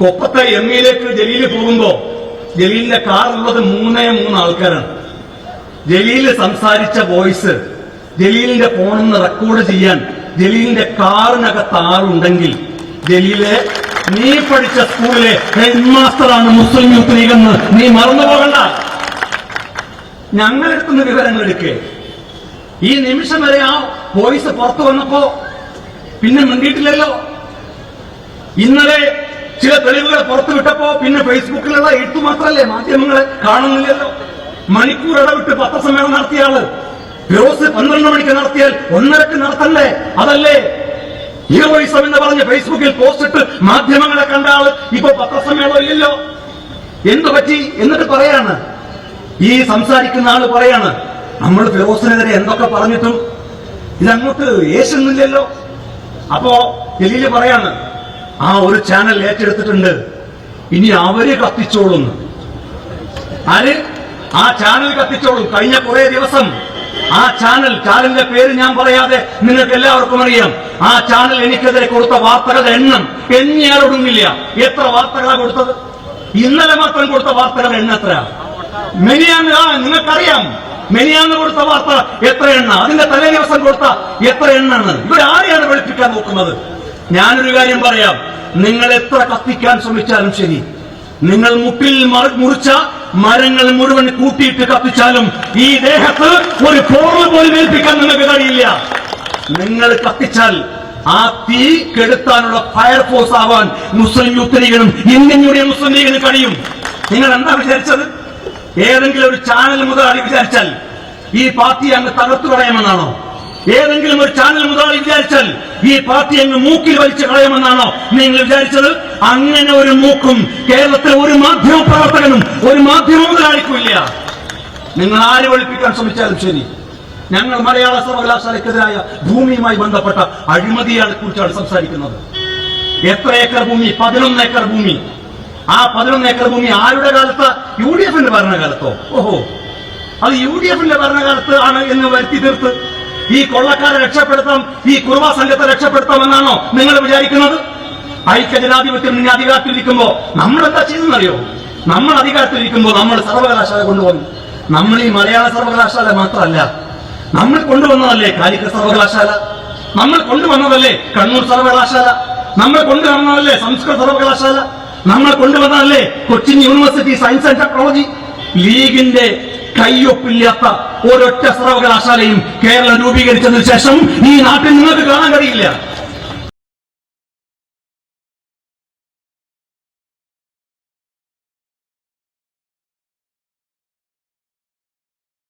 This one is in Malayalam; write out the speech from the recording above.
കൊപ്പത്തെ എം ഇയിലേക്ക് ജലീൽ പോകുമ്പോ ജലീലിന്റെ കാറുള്ളത് മൂന്നേ മൂന്ന് ആൾക്കാരാണ് ജലീൽ സംസാരിച്ച വോയിസ് ജലീലിന്റെ ഫോണിൽ റെക്കോർഡ് ചെയ്യാൻ ജലീലിന്റെ കാറിനകത്ത് ആളുണ്ടെങ്കിൽ ജലീലെ നീ പഠിച്ച സ്കൂളിലെ ഹെഡ് മാസ്റ്ററാണ് മുസ്ലിം യൂത്ത് ലീഗ് എന്ന് നീ മറന്നു പോകണ്ട. ഞങ്ങളെടുക്കുന്ന വിവരങ്ങൾ എടുക്കേ. ഈ നിമിഷം വരെ ആ വോയിസ് പുറത്തു വന്നപ്പോ പിന്നെ മിണ്ടിയിട്ടില്ലല്ലോ. ഇന്നലെ ചില തെളിവുകൾ പുറത്തുവിട്ടപ്പോ പിന്നെ ഫേസ്ബുക്കിലുള്ള എഴുത്തു മാത്രമല്ലേ മാധ്യമങ്ങളെ കാണുന്നില്ലല്ലോ? മണിക്കൂർ ഇടവിട്ട് പത്രസമ്മേളനം നടത്തിയ ആൾ ഫിറോസ് പന്ത്രണ്ട് മണിക്ക് നടത്തിയാൽ ഒന്നരക്ക് നടത്തണ്ടേ? അതല്ലേ? ഹീറോയിസം എന്ന് പറഞ്ഞ് ഫേസ്ബുക്കിൽ പോസ്റ്റ് ഇട്ട് മാധ്യമങ്ങളെ കണ്ട ആൾ ഇപ്പൊ പത്രസമ്മേളനം ഇല്ലല്ലോ? എന്തു പറ്റി? എന്നിട്ട് പറയാണ്. ഈ സംസാരിക്കുന്ന ആൾ പറയാണ് നമ്മൾ ഫിറോസിനെതിരെ എന്തൊക്കെ പറഞ്ഞിട്ടും ഇതങ്ങോട്ട് യേശുന്നില്ലല്ലോ അപ്പോ ഡൽഹിയിൽ പറയാണ് ആ ഒരു ചാനൽ ഏറ്റെടുത്തിട്ടുണ്ട്. ഇനി അവരെ കത്തിച്ചോളും. ആര്? ആ ചാനൽ കത്തിച്ചോളും. കഴിഞ്ഞ കുറെ ദിവസം ആ ചാനൽ ചാനലിന്റെ പേര് ഞാൻ പറയാതെ നിങ്ങൾക്ക് എല്ലാവർക്കും അറിയാം. ആ ചാനൽ എനിക്കെതിരെ കൊടുത്ത വാർത്തകളുടെ എണ്ണം എണ്ണിയാലൊടുങ്ങില്ല എത്ര വാർത്തകളാണ് കൊടുത്തത്? ഇന്നലെ മാത്രം കൊടുത്ത വാർത്തകളുടെ എണ്ണം എത്ര മെനിയാന്ന് ആ നിങ്ങൾക്കറിയാം. മെനിയാന്ന് കൊടുത്ത വാർത്ത എത്ര എണ്ണ? അതിന്റെ തലേ ദിവസം കൊടുത്ത എത്ര എണ്ണാണ്? ഇവരാരെയാണ് വെളുപ്പിക്കാൻ നോക്കുന്നത്? ഞാനൊരു കാര്യം പറയാം. നിങ്ങൾ എത്ര കത്തിക്കാൻ ശ്രമിച്ചാലും ശരി. നിങ്ങൾ മുട്ടിൽ മറ- മുറിച്ച മരങ്ങൾ മുഴുവൻ കൂട്ടിയിട്ട് കത്തിച്ചാലും ഈ ദേഹത്ത് ഒരു പോറ് പോലും ഏൽപ്പിക്കാൻ നിങ്ങൾക്ക് കഴിയില്ല. നിങ്ങൾ കത്തിച്ചാൽ ആ തീ കെടുത്താനുള്ള ഫയർഫോഴ്സ് ആവാൻ മുസ്ലിം യൂത്ത് ലീഗിനും ഇന്ത്യൻ യൂണിയൻ മുസ്ലിം ലീഗിനും കഴിയും. നിങ്ങൾ എന്താ വിചാരിച്ചത്? ഏതെങ്കിലും ഒരു ചാനൽ മുതലാളി വിചാരിച്ചാൽ ഈ പാർട്ടി അങ്ങ് തകർത്തു കളയാമെന്നാണോ? ഏതെങ്കിലും ഒരു ചാനൽ മുതലാളി വിചാരിച്ചാൽ ഈ പാർട്ടി അങ്ങ് മൂക്കിൽ വലിച്ചു കളയുമെന്നാണോ നിങ്ങൾ വിചാരിച്ചത്? അങ്ങനെ ഒരു മൂക്കും കേരളത്തിലെ ഒരു മാധ്യമ പ്രവർത്തകനും ഒരു മാധ്യമ മുതലാളിക്കും നിങ്ങൾ ആര് ഒളിപ്പിക്കാൻ ശ്രമിച്ചാലും ശരി. ഞങ്ങൾ മലയാള സർവകലാശാലയ്ക്കെതിരായ ഭൂമിയുമായി ബന്ധപ്പെട്ട അഴിമതിയാണ് കുറിച്ചാണ് സംസാരിക്കുന്നത്. എത്ര ഏക്കർ ഭൂമി? പതിനൊന്ന് ഏക്കർ ഭൂമി. ആ പതിനൊന്ന് ഏക്കർ ഭൂമി ആരുടെ കാലത്ത്? യു ഡി എഫിന്റെ ഭരണകാലത്തോ? ഓഹോ. അത് യു ഡി എഫിന്റെ ഭരണകാലത്ത് ആണ് എന്ന് വരുത്തി തീർത്ത് ഈ കൊള്ളക്കാരെ രക്ഷപ്പെടുത്താം ഈ കുറവ സംഘത്തെ രക്ഷപ്പെടുത്താം എന്നാണോ നിങ്ങൾ വിചാരിക്കുന്നത്? ഐക്യജനാധിപത്യം നിങ്ങൾ അധികാരത്തിലിരിക്കുമ്പോ നമ്മൾ എന്താ ചെയ്തെന്നറിയോ നമ്മൾ അധികാരത്തിലിരിക്കുമ്പോ നമ്മൾ സർവകലാശാല കൊണ്ടുവന്നു. നമ്മൾ ഈ മലയാള സർവകലാശാല മാത്രമല്ല നമ്മൾ കൊണ്ടുവന്നതല്ലേ കാലിക്കറ്റ് സർവകലാശാല? നമ്മൾ കൊണ്ടുവന്നതല്ലേ കണ്ണൂർ സർവകലാശാല? നമ്മൾ കൊണ്ടുവന്നതല്ലേ സംസ്കൃത സർവകലാശാല? നമ്മൾ കൊണ്ടുവന്നതല്ലേ Cochin university science and technology? ലീഗിന്റെ കയ്യൊപ്പില്ലാത്ത ഒരൊറ്റ സർവകലാശാലയും കേരളം രൂപീകരിച്ചതിന് ശേഷം ഈ നാട്ടിൽ നിങ്ങൾക്ക് കാണാൻ കഴിയില്ല.